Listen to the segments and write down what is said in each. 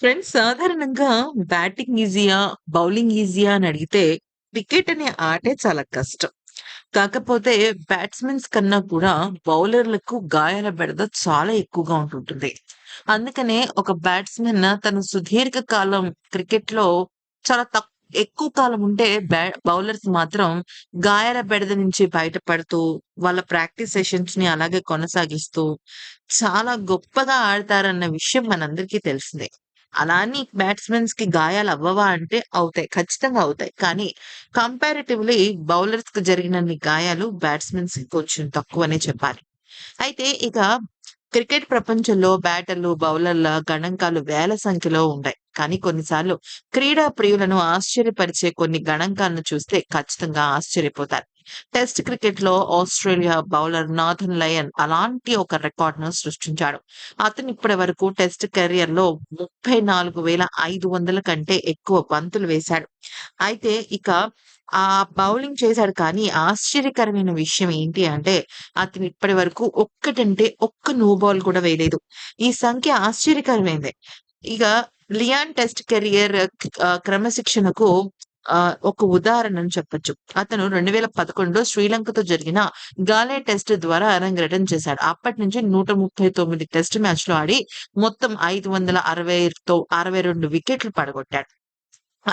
Friends సాధారణంగా batting ఈజీయా? Bowling ఈజీయా? అని అడిగితే క్రికెట్ అనే ఆటే చాలా కష్టం. కాకపోతే బ్యాట్స్‌మెన్స్ కన్నా కూడా బౌలర్‌లకు గాయాల బెడద చాలా ఎక్కువగా ఉంటుంటుంది. అందుకనే ఒక బ్యాట్స్‌మెన్ తన సుదీర్ఘ కాలం క్రికెట్లో చాలా తక్కువ ఎక్కువ కాలం ఉంటే బౌలర్స్ మాత్రం గాయాల బెడద నుంచి బయటపడుతూ, వాళ్ళ ప్రాక్టీస్ సెషన్స్‌ని అలాగే కొనసాగిస్తూ చాలా గొప్పగా ఆడతారన్న విషయం మనందరికీ తెలిసిందే. అలా అని బ్యాట్స్‌మెన్స్‌కి గాయాలు అవ్వవా అంటే అవుతాయి. ఖచ్చితంగా అవుతాయి. కానీ కంపారిటివ్‌లీ బౌలర్స్‌కి జరిగినన్ని గాయాలు బ్యాట్స్‌మెన్స్‌కి కొంచెం తక్కువనే చెప్పాలి. అయితే ఇక క్రికెట్ ప్రపంచంలో బ్యాటర్లు, బౌలర్ల గణాంకాలు వేల సంఖ్యలో ఉంటాయి. కానీ కొన్నిసార్లు క్రీడా ప్రియులను ఆశ్చర్యపరిచే కొన్ని గణాంకాలను చూస్తే ఖచ్చితంగా ఆశ్చర్యపోతారు. టెస్ట్ క్రికెట్‌లో ఆస్ట్రేలియా బౌలర్ నాథన్ లయన్ అలాంటి ఒక రికార్డును సృష్టించాడు. అతను ఇప్పటి వరకు టెస్ట్ కెరియర్‌లో 34,500 కంటే ఎక్కువ బంతులు వేశాడు. అయితే ఇక ఆ బౌలింగ్ చేశాడు కానీ ఆశ్చర్యకరమైన విషయం ఏంటి అంటే అతను ఇప్పటి వరకు ఒక్కటంటే ఒక్క నో బాల్ కూడా వేయలేదు. ఈ సంఖ్య ఆశ్చర్యకరమైనదే. ఇక లియాన్ టెస్ట్ కెరియర్ క్రమశిక్షణకు ఒక ఉదాహరణను చెప్పొచ్చు. అతను 2011లో శ్రీలంకతో జరిగిన గాలే టెస్ట్ ద్వారా అరంగేట్రం చేశాడు. అప్పటి నుంచి 139 టెస్ట్ మ్యాచ్‌లు ఆడి మొత్తం 560తో 62 వికెట్లు పడగొట్టాడు.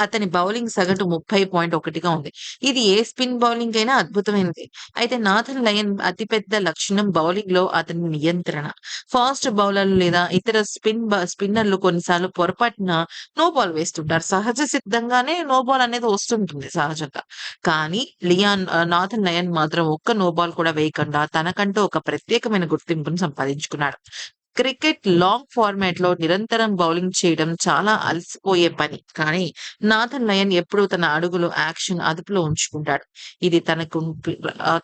అతని బౌలింగ్ సగటు 30.1గా ఉంది. ఇది ఏ స్పిన్ బౌలింగ్ అయినా అద్భుతమైనది అయితే నాథన్ లయన్ అతిపెద్ద లక్షణం బౌలింగ్లో అతని నియంత్రణ. ఫాస్ట్ బౌలర్లు లేదా ఇతర స్పిన్ స్పిన్నర్లు కొన్నిసార్లు పొరపాటున నో బాల్ వేస్తుంటారు. సహజ సిద్ధంగానే నో బాల్ అనేది వస్తుంటుంది సహజంగా. కానీ లియాన్ నాథన్ లయన్ మాత్రం ఒక్క నో బాల్ కూడా వేయకుండా తనకంటూ ఒక ప్రత్యేకమైన గుర్తింపును సంపాదించుకున్నాడు. క్రికెట్ లాంగ్ ఫార్మాట్‌లో నిరంతరం బౌలింగ్ చేయడం చాలా అలసిపోయే పని. కానీ నాథన్ లయన్ ఎప్పుడూ తన అడుగులు, యాక్షన్ అదుపులో ఉంచుకుంటాడు. ఇది తనకు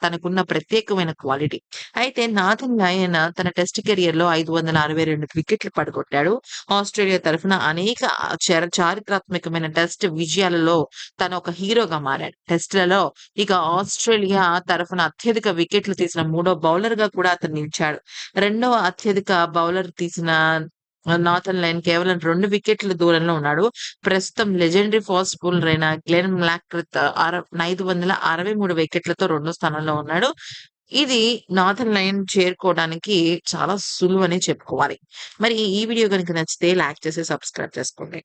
తనకున్న ప్రత్యేకమైన క్వాలిటీ. అయితే నాథన్ లయన్ తన టెస్ట్ కెరియర్లో ఐదు వందల అరవై రెండు వికెట్లు పడగొట్టాడు. ఆస్ట్రేలియా తరఫున అనేక చారిత్రాత్మకమైన టెస్ట్ విజయాలలో తను ఒక హీరోగా మారాడు. టెస్ట్‌లలో ఇక ఆస్ట్రేలియా తరఫున అత్యధిక వికెట్లు తీసిన మూడో బౌలర్గా కూడా అతను నిలిచాడు. రెండవ అత్యధిక బౌలర్ తీసిన నార్థన్ లైన్ కేవలం రెండు వికెట్ల దూరంలో ఉన్నాడు. ప్రస్తుతం లెజెండరీ ఫాస్ట్ బౌలర్ అయిన గ్లెన్ మ్లాక్రిత్ ఐదు వందల అరవై మూడు వికెట్లతో రెండో స్థానంలో ఉన్నాడు. ఇది నార్థన్ లైన్ చేరుకోవడానికి చాలా సులువు అని చెప్పుకోవాలి. మరి ఈ వీడియో కనుక నచ్చితే లైక్ చేసి సబ్స్క్రైబ్ చేసుకోండి.